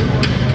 для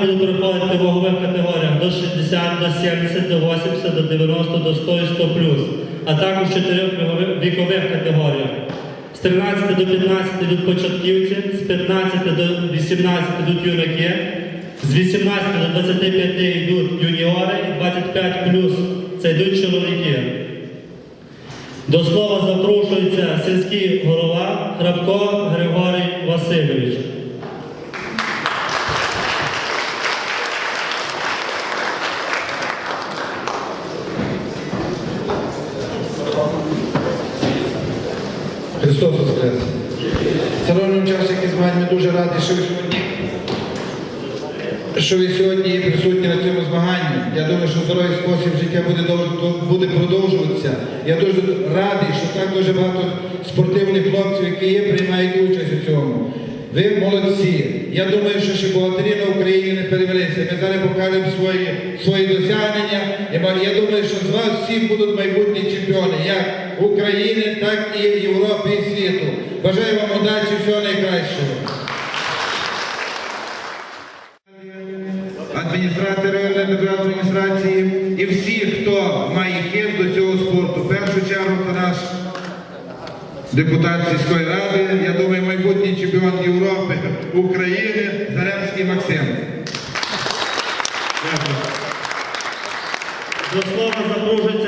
будуть проходити в вагових категоріях до 60, до 70, до 80, до 90, до 100 і 100 а також в чотирьох вікових- категоріях. З 13 до 15 йдуть початківці, з 15 до 18 йдуть юнаки, з 18 до 25 йдуть юніори і 25 це йдуть чоловіки. До слова запрошується сільський голова Храбко Григорій Васильович. Христос Воскрес! Шановні учасники змагань, ми дуже раді, що ви сьогодні, що ви сьогодні є присутні на цьому змаганні. Я думаю, що здоровий спосіб життя буде, буде продовжуватися. Я дуже радий, що так дуже багато спортивних хлопців, які є, приймають участь у цьому. Ви молодці. Я думаю, що ще богатирі на Україні не перевелися. Ми зараз покажемо свої, свої досягнення. Я думаю, що з вас всіх будуть майбутні чемпіони, як України, так і Європи і світу. Бажаю вам удачі, всього найкращого. Адміністратори адміністрації і всі, хто має хист до цього спорту. В першу чергу це наш депутат сільської ради, я думаю, майбутній чемпіон Європи, України, Заремський Максим. До слова запрошується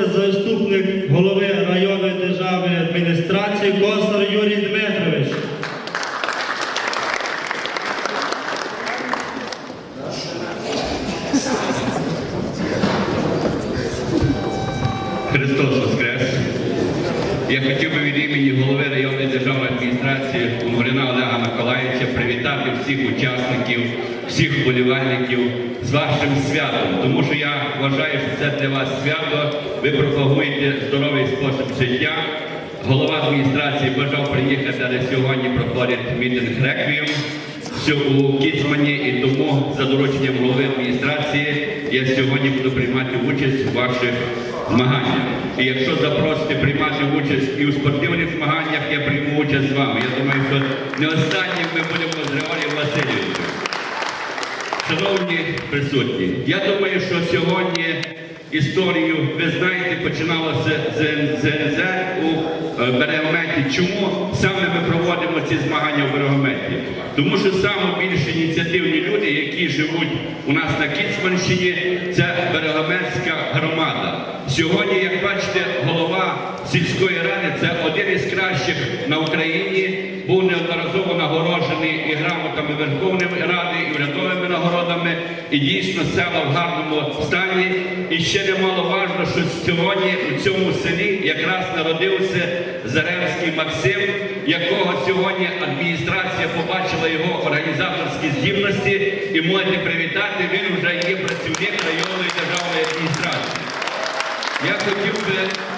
хотів би від імені голови районної державної адміністрації Унгуряна Олега Миколаївича привітати всіх учасників, всіх вболівальників з вашим святом, тому що я вважаю, що це для вас свято. Ви пропагуєте здоровий спосіб життя. Голова адміністрації бажав приїхати, але сьогодні проходить мітинг реквієм у Кіцмані, і тому за дорученням голови адміністрації я сьогодні буду приймати участь у ваших змаганнях. І якщо запросите приймати участь і у спортивних змаганнях, я прийму участь з вами. Я думаю, що не останнім ми будемо з Григорієм Васильовичем. Шановні присутні, я думаю, що сьогодні історію, ви знаєте, починалося з ЗНЗ у е, Берегометі. Чому саме ми проводимо ці змагання в Берегометі? Тому що саме більш ініціативні люди, які живуть у нас на Кіцманщині, це Берегометська. Сьогодні, як бачите, голова сільської ради це один із кращих на Україні, був неодноразово нагороджений і грамотами Верховної Ради і урядовими нагородами. І дійсно села в гарному стані. І ще немаловажно, що сьогодні у цьому селі якраз народився Заревський Максим, якого сьогодні адміністрація побачила його організаторські здібності і можете привітати. Він вже є працівник районної державної адміністрації. Я хотів би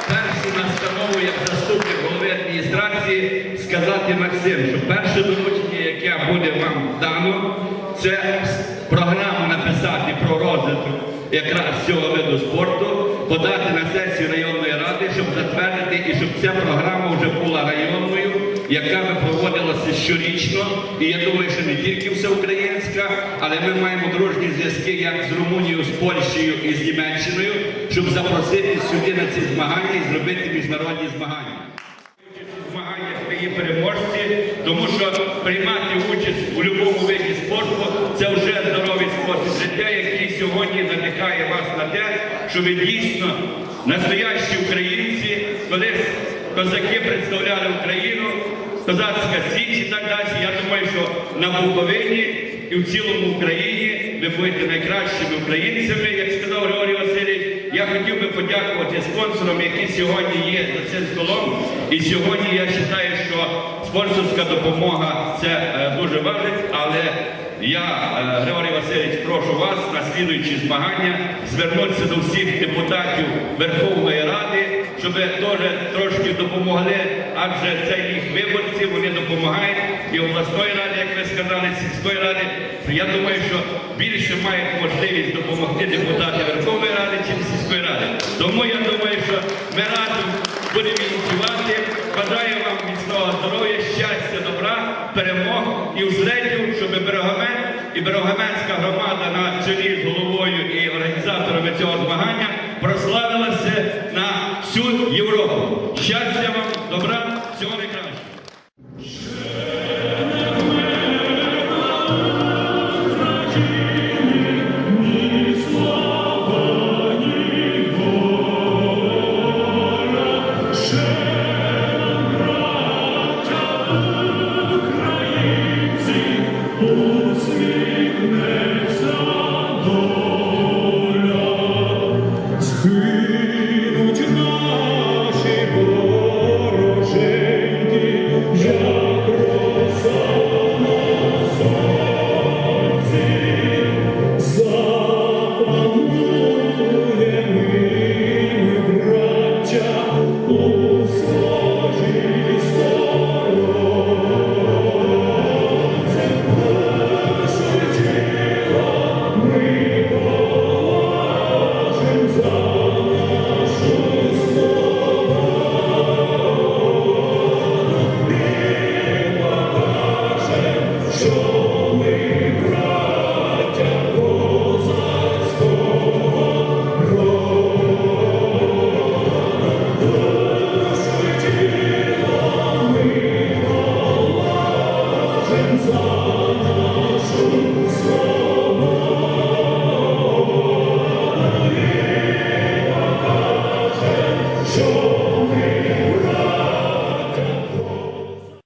першу настанову як заступник голови адміністрації сказати Максим, що перше доручення, яке буде вам дано, це програму написати про розвиток якраз цього виду спорту, подати на сесію районної ради, щоб затвердити і щоб ця програма вже була яка би проводилася щорічно. І я думаю, що не тільки всеукраїнська, але ми маємо дружні зв'язки як з Румунією, з Польщею і з Німеччиною, щоб запросити сюди на ці змагання і зробити міжнародні змагання. У змаганнях є переможці, тому що приймати участь у будь-якому виді спорту це вже здоровий спосіб життя, який сьогодні надихає вас на те, що ви дійсно настоящі українці, колись козаки представляли Україну, козацька січ і так далі. Я думаю, що на Буковині і в цілому Україні ви будете найкращими українцями, як сказав Григорій Васильович. Я хотів би подякувати спонсорам, які сьогодні є за цим столом. І сьогодні я вважаю, що спонсорська допомога це е, дуже важливо, але я, е, Григорій Васильович, прошу вас на слідуючі змагання звернутися до всіх депутатів Верховної Ради, щоб теж трошки допомогли, адже це їх виборці, вони допомагають і обласної ради, як ви сказали, сільської ради. Я думаю, що більше мають можливість допомогти депутати Верховної Ради, чим сільської ради. Тому я думаю, що ми разом будемо ініціювати. Бажаю вам міцного здоров'я, щастя, добра, перемог і взлетів, щоб Берегомен і Берегоменська громада на чолі з головою і організаторами цього змагання прославилася всю Європу. Щастя вам.